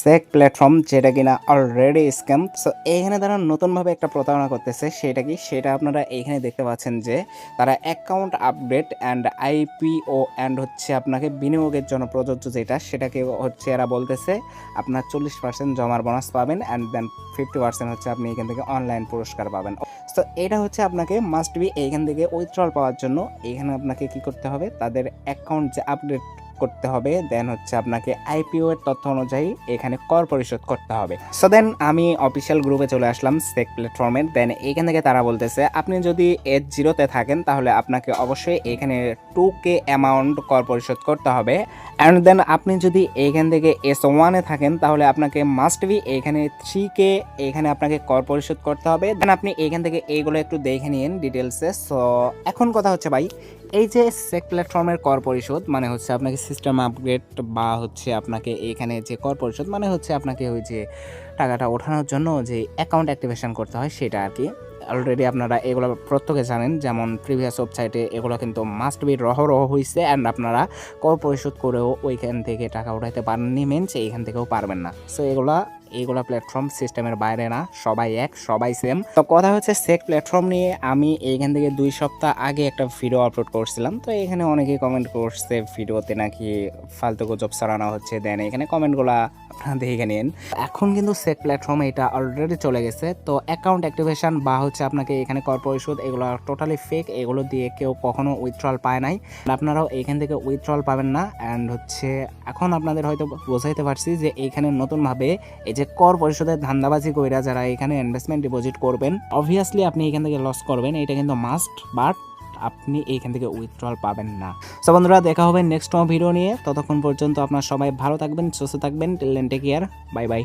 সেক platform যেটা কিনা already scam so এইখানে তারা নতুনভাবে একটা প্রতারণা করতেছে, সেটা কি? সেটা আপনারা এইখানে দেখতে পাচ্ছেন যে, তারা account update and IPO and হচ্ছে আপনাকে বিনিয়োগের জন্য প্রযোজ্য যেটা, সেটাকে হচ্ছে এরা বলতেছে, আপনার চল্লিশ পার্সেন্ট জমার বোনাস পাবেন অ্যান্ড দেন ফিফটি পার্সেন্ট হচ্ছে আপনি এখান থেকে অনলাইন পুরস্কার পাবেন। তো এটা হচ্ছে আপনাকে মাস্ট বি এইখান থেকে উইথড্রল পাওয়ার জন্য। এখানে আপনাকে কি করতে হবে? তাদের অ্যাকাউন্ট যে আপডেট করতে হবে দেন হচ্ছে আপনাকে আইপিও এর তথ্য অনুযায়ী এখানে কর পরিশোধ করতে হবে। সো দেন আমি অফিসিয়াল গ্রুপে চলে আসলাম স্টেক প্ল্যাটফর্মের দেন এখান থেকে তারা বলতেছে, আপনি যদি এর জিরোতে থাকেন, তাহলে আপনাকে অবশ্যই এখানে টু কে অ্যামাউন্ট কর পরিশোধ করতে হবে। অ্যান্ড দেন আপনি যদি এইখান থেকে এস ওয়ানে থাকেন, তাহলে আপনাকে মাস্ট বি এখানে থ্রি কে এখানে আপনাকে কর পরিশোধ করতে হবে। দেন আপনি এখান থেকে এইগুলো একটু দেখে নিন ডিটেলসে সো এখন কথা হচ্ছে ভাই এই যে সেক প্ল্যাটফর্মের কর পরিশোধ মানে হচ্ছে আপনাকে সিস্টেম আপগ্রেড বা হচ্ছে আপনাকে এখানে যে কর পরিশোধ মানে হচ্ছে আপনাকে ওই যে টাকাটা ওঠানোর জন্য যে অ্যাকাউন্ট অ্যাক্টিভেশন করতে হয় সেটা আর কি। অলরেডি আপনারা এগুলো প্রত্যেকে জানেন, যেমন প্রিভিয়াস ওয়েবসাইটে এগুলো কিন্তু মাস্ট বি রহ রহ হয়েছে অ্যান্ড আপনারা কর পরিশোধ করেও ওইখান থেকে টাকা উঠাইতে পারেননি মেনস এইখান থেকেও পারবেন না। সো এগুলা এইগুলা প্ল্যাটফর্ম সিস্টেমের বাইরে না, সবাই এক, সবাই সেম তো কথা হচ্ছে সেক প্ল্যাটফর্ম নিয়ে আমি এইখান থেকে দুই সপ্তাহ আগে একটা ভিডিও আপলোড করছিলাম। তো এখানে অনেকেই কমেন্ট করছে ভিডিওতে নাকি ফালতু গুজব ছড়ানো হচ্ছে? দেন এখানে কমেন্টগুলো আপনারা দেখে নিন। এখন কিন্তু সেক প্ল্যাটফর্মে এটা অলরেডি চলে গেছে। তো অ্যাকাউন্ট অ্যাক্টিভেশন বা হচ্ছে আপনাকে এখানে কর পরিশোধ এগুলো টোটালি ফেক এগুলো দিয়ে কেউ কখনো উইথড্রল পায় নাই। আপনারাও এখান থেকে উইথড্রল পাবেন না। অ্যান্ড হচ্ছে এখন আপনাদের হয়তো বোঝাইতে পারছি যে এইখানে নতুনভাবে এই যে কর পরিশোধের ধান্দাবাজি কইরা যারা এখানে ইনভেস্টমেন্ট ডিপোজিট করবেন অবভিয়াসলি আপনি এখান থেকে লস করবেন। এটা কিন্তু মাস্ট বাট আপনি এইখান থেকে উইথড্রল পাবেন না। সো বন্ধুরা, দেখা হবে নেক্সট ভিডিও নিয়ে। ততক্ষণ পর্যন্ত আপনার সবাই ভালো থাকবেন, সুস্থ থাকবেন। টেলেন টেক কেয়ার বাই বাই